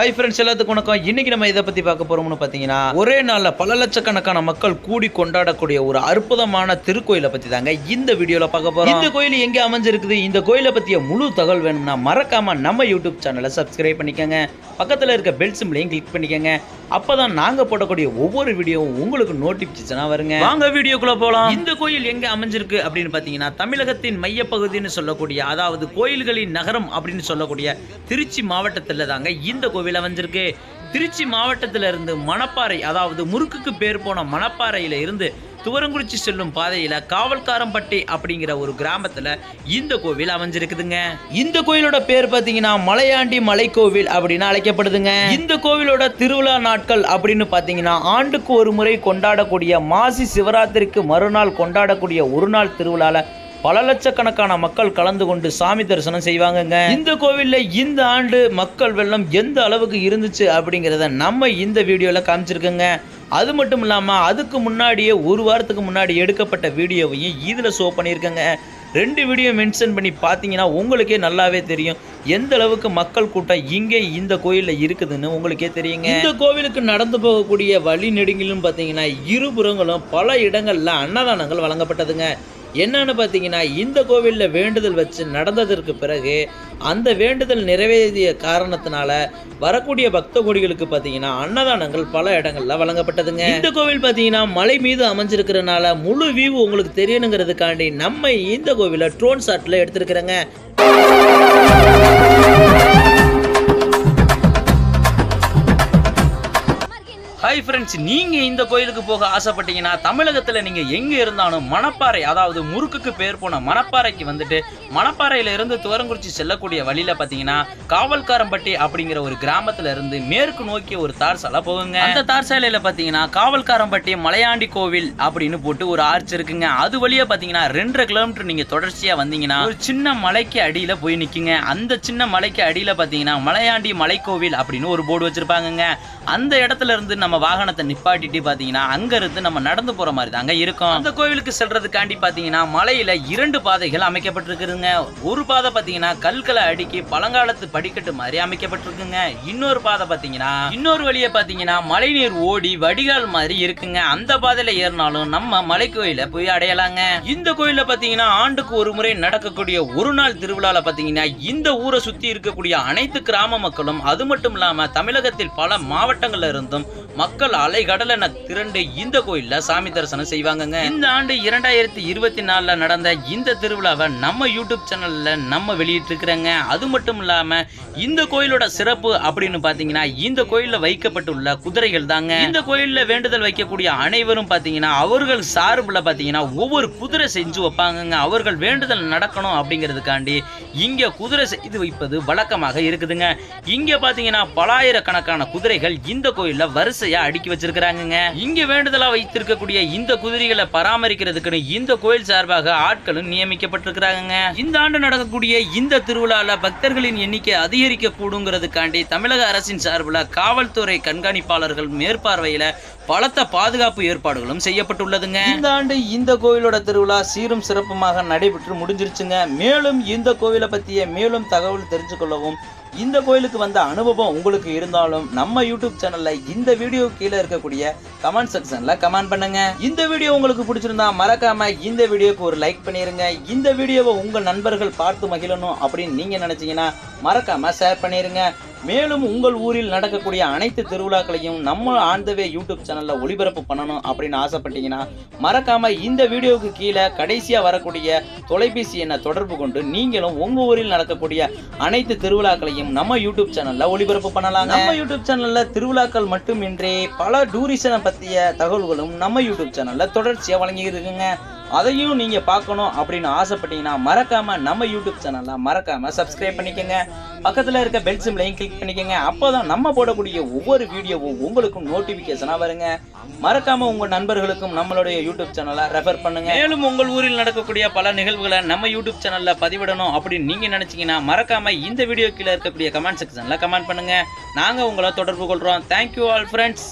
Hi friends எல்லாத்துக்கும் வணக்கம். இன்னைக்கு நம்ம இதை பத்தி பார்க்க போறோம்னு பார்த்தீங்கன்னா ஒரே நாள்ல பல லட்சக்கணக்கான மக்கள் கூடி கொண்டாடக்கூடிய ஒரு அற்புதமான திருக்கோயிலை பத்தி தாங்க இந்த வீடியோல பார்க்க போறோம். இந்த கோயில் எங்க அமைஞ்சிருக்குது? இந்த கோயிலை பத்திய முழு தகவல் வேணும்னா மறக்காம நம்ம யூடியூப் சேனலை சப்ஸ்கிரைப் பண்ணிக்கோங்க. பக்கத்துல இருக்க பெல் சிம்லையும் கிளிக் பண்ணிக்கோங்க. அப்பதான் நாங்க போடக்கூடிய ஒவ்வொரு வீடியோவும் உங்களுக்கு நோட்டிபிகேஷனா வருங்க. வாங்க வீடியோக்குள்ள போலாம். இந்த கோயில் எங்க அமைஞ்சிருக்கு அப்படின்னு பாத்தீங்கன்னா தமிழகத்தின் மையப்பகுதின்னு சொல்லக்கூடிய அதாவது கோயில்களின் நகரம் அப்படின்னு சொல்லக்கூடிய திருச்சி மாவட்டத்துல தாங்க இந்த கோவில் அமைஞ்சிருக்கு. திருச்சி மாவட்டத்துல இருந்து மணப்பாறை அதாவது முறுக்குக்கு பேர் போன மணப்பாறையில இருந்து துவரங்குறிச்சி செல்லும் பாதையில காவல்காரம்பட்டி அப்படிங்கிற ஒரு கிராமத்துல இந்த கோவில் அமைஞ்சிருக்குதுங்க. இந்த கோயிலோட பேர் பாத்தீங்கன்னா மலையாண்டி மலைக்கோவில் அப்படின்னு அழைக்கப்படுதுங்க. இந்த கோவிலோட திருவிழா நாட்கள் அப்படின்னு பாத்தீங்கன்னா ஆண்டுக்கு ஒரு முறை கொண்டாடக்கூடிய மாசி சிவராத்திரிக்கு மறுநாள் கொண்டாடக்கூடிய ஒரு நாள் திருவிழால பல லட்சக்கணக்கான மக்கள் கலந்து கொண்டு சாமி தரிசனம் செய்வாங்கங்க. இந்த கோவில்ல இந்த ஆண்டு மக்கள் வெள்ளம் எந்த அளவுக்கு இருந்துச்சு அப்படிங்கிறத நம்ம இந்த வீடியோல காமிச்சிருக்கோங்க. அது மட்டும் இல்லாமல் அதுக்கு முன்னாடியே ஒரு வாரத்துக்கு முன்னாடி எடுக்கப்பட்ட வீடியோவையும் இதில் ஷோ பண்ணியிருக்கேங்க. ரெண்டு வீடியோ மென்ஷன் பண்ணி பார்த்தீங்கன்னா உங்களுக்கே நல்லாவே தெரியும். எந்த அளவுக்கு மக்கள் கூட்டம் இங்கே இந்த கோயிலில் இருக்குதுன்னு உங்களுக்கே தெரியுங்க. இந்த கோவிலுக்கு நடந்து போகக்கூடிய வழி நெடுங்கிலும் பார்த்தீங்கன்னா இருபுறங்களும் பல இடங்களில் அன்னதானங்கள் வழங்கப்பட்டதுங்க. என்னன்னு பார்த்தீங்கன்னா இந்த கோவிலில் வேண்டுதல் வச்சு நடந்ததற்கு பிறகு அந்த வேண்டுதல் நிறைவேறிய காரணத்தினால வரக்கூடிய பக்த கோடிகளுக்கு பார்த்தீங்கன்னா அன்னதானங்கள் பல இடங்களில் வழங்கப்பட்டதுங்க. இந்த கோவில் பார்த்தீங்கன்னா மலை மீது அமைஞ்சிருக்கிறனால முழு வியூ உங்களுக்கு தெரியணுங்கிறதுக்காண்டி நம்ம இந்த கோவிலை ட்ரோன் ஷாட்டில் எடுத்திருக்கிறேங்க. ஹாய் ஃப்ரெண்ட்ஸ் நீங்க இந்த கோயிலுக்கு போக ஆசைப்பட்டீங்கன்னா தமிழகத்துல நீங்க எங்க இருந்தாலும் மணப்பாறை அதாவது முறுக்குக்கு பேர் போன மணப்பாறைக்கு வந்துட்டு மணப்பாறையில இருந்து துவரங்குறிச்சி செல்லக்கூடிய வழியில பாத்தீங்கன்னா காவல்காரம்பட்டி அப்படிங்கிற ஒரு கிராமத்துல இருந்து மேற்கு நோக்கி ஒரு தார் சாலை போகுங்க. அந்த தார் சாலையில் பாத்தீங்கன்னா காவல்காரம்பட்டி மலையாண்டி கோவில் அப்படின்னு போட்டு ஒரு ஆர்ச் இருக்குங்க. அது வழியா பாத்தீங்கன்னா ரெண்டரை கிலோமீட்டர் நீங்க தொடர்ச்சியா வந்தீங்கன்னா ஒரு சின்ன மலைக்கு அடியில போய் நிக்குங்க. அந்த சின்ன மலைக்கு அடியில பாத்தீங்கன்னா மலையாண்டி மலைக்கோவில் அப்படின்னு ஒரு போர்டு வச்சுருப்பாங்கங்க. அந்த இடத்துல இருந்து நம்ம வாகனத்தை நிப்பாட்டிட்டு பார்த்தீங்கன்னா அங்கேருந்து நம்ம நடந்து போகிற மாதிரி தாங்க இருக்கும். அந்த கோவிலுக்கு செல்றதுக்காண்டி பார்த்தீங்கன்னா மலையில் இரண்டு பாதைகள் அமைக்கப்பட்டிருக்குதுங்க. ஒரு பாதை பார்த்தீங்கன்னா கல்களை அடுக்கி பழங்காலத்து படிக்கட்டு மாதிரி அமைக்கப்பட்டிருக்குங்க. இன்னொரு பாதை பார்த்தீங்கன்னா இன்னொரு வழியை பார்த்தீங்கன்னா மழைநீர் ஓடி வடிகால் மாதிரி இருக்குங்க. அந்த பாதையில் ஏறினாலும் நம்ம மலை கோயில போய் அடையலாங்க. இந்த கோயிலில் பார்த்தீங்கன்னா ஆண்டுக்கு ஒரு முறை நடக்கக்கூடிய ஒரு நாள் திருவிழாவில் பார்த்தீங்கன்னா இந்த ஊரை சுற்றி இருக்கக்கூடிய அனைத்து கிராம மக்களும் அது மட்டும் இல்லாமல் தமிழகத்தில் பல மாவட்டங்கள்ல இருந்தும் மக்கள் அலைகடல என திரண்டு இந்த கோயில்ல சாமி தரிசனம் செய்வாங்கங்க. இந்த ஆண்டு இரண்டாயிரத்தி இருபத்தி நாலுல நடந்த இந்த திருவிழாவை நம்ம யூடியூப் சேனல்ல நம்ம வெளியிட்டு இருக்கிறாங்க அது மட்டும் இல்லாம இந்த கோயிலோட சிறப்பு அப்படின்னு பாத்தீங்கன்னா இந்த கோயில்ல வைக்கப்பட்டுள்ள குதிரைகள் தாங்க. இந்த கோயில்ல வேண்டுதல் வைக்கக்கூடிய அனைவரும் பாத்தீங்கன்னா அவர்கள் சார்புல பாத்தீங்கன்னா ஒவ்வொரு குதிரை செஞ்சு வைப்பாங்கங்க. அவர்கள் வேண்டுதல் நடக்கணும் அப்படிங்கிறதுக்காண்டி இங்க குதிரை செய்து வைப்பது வழக்கமாக இருக்குதுங்க. இங்க பாத்தீங்கன்னா பலாயிரக்கணக்கான குதிரைகள் இந்த கோயில்ல வரிசையா அடுக்கி வச்சிருக்கிறாங்கங்க. இங்க வேண்டுதலா வைத்திருக்கக்கூடிய இந்த குதிரைகளை பராமரிக்கிறதுக்குன்னு இந்த கோயில் சார்பாக ஆட்களும் நியமிக்கப்பட்டிருக்கிறாங்க இந்த ஆண்டு நடக்கக்கூடிய இந்த திருவிழால பக்தர்களின் எண்ணிக்கை அதிகரிக்க கூடுங்கிறதுக்காண்டி தமிழக அரசின் சார்பில் காவல்துறை கண்காணிப்பாளர்கள் மேற்பார்வையில பலத்த பாதுகாப்பு ஏற்பாடுகளும் செய்யப்பட்டுள்ளதுங்க. இந்த ஆண்டு இந்த கோவிலோட திருவிழா சீரும் சிறப்புமாக நடைபெற்று முடிஞ்சிருச்சுங்க. மேலும் இந்த கோவிலை பற்றிய மேலும் தகவல் தெரிஞ்சுக்கொள்ளவும் இந்த கோயிலுக்கு வந்த அனுபவம் உங்களுக்கு இருந்தாலும் நம்ம யூடியூப் சேனல்ல இந்த வீடியோ கீழே இருக்கக்கூடிய கமெண்ட் செக்ஷன்ல கமெண்ட் பண்ணுங்க. இந்த வீடியோ உங்களுக்கு பிடிச்சிருந்தா மறக்காம இந்த வீடியோக்கு ஒரு லைக் பண்ணிருங்க. இந்த வீடியோவை உங்க நண்பர்கள் பார்த்து மகிழணும் அப்படின்னு நீங்க நினைச்சீங்கன்னா மறக்காம ஷேர் பண்ணிருங்க. மேலும் உங்கள் ஊரில் நடக்கக்கூடிய அனைத்து திருவிழாக்களையும் நம்ம ஆண்டவே யூடியூப் சேனலில் ஒளிபரப்பு பண்ணணும் அப்படின்னு ஆசைப்பட்டீங்கன்னா மறக்காம இந்த வீடியோவுக்கு கீழே கடைசியாக வரக்கூடிய தொலைபேசி எண்ணை தொடர்பு கொண்டு நீங்களும் உங்கள் ஊரில் நடக்கக்கூடிய அனைத்து திருவிழாக்களையும் நம்ம யூடியூப் சேனலில் ஒளிபரப்பு பண்ணலாம் நம்ம யூடியூப் சேனலில் திருவிழாக்கள் மட்டுமின்றி பல டூரிசனை பற்றிய தகவல்களும் நம்ம யூடியூப் சேனலில் தொடர்ச்சியாக வழங்கி இருக்குங்க அதையும் நீங்கள் பார்க்கணும் அப்படின்னு ஆசைப்பட்டீங்கன்னா மறக்காமல் நம்ம யூடியூப் சேனலில் மறக்காமல் சப்ஸ்கிரைப் பண்ணிக்கோங்க. பக்கத்தில் இருக்க பெல் சிம்லையும் கிளிக் பண்ணிக்கோங்க. அப்போ தான் நம்ம போடக்கூடிய ஒவ்வொரு வீடியோவும் உங்களுக்கும் நோட்டிஃபிகேஷனாக வருங்க. மறக்காமல் உங்கள் நண்பர்களுக்கும் நம்மளுடைய யூடியூப் சேனலை ரெஃபர் பண்ணுங்க. மேலும் உங்கள் ஊரில் நடக்கக்கூடிய பல நிகழ்வுகளை நம்ம யூடியூப் சேனலில் பதிவிடணும் அப்படின்னு நீங்கள் நினச்சிங்கன்னா மறக்காமல் இந்த வீடியோ கீழே இருக்கக்கூடிய கமெண்ட் செக்ஷனில் கமெண்ட் பண்ணுங்கள் நாங்கள் உங்களை தொடர்பு கொள்கிறோம் தேங்க்யூ ஆல் ஃப்ரெண்ட்ஸ்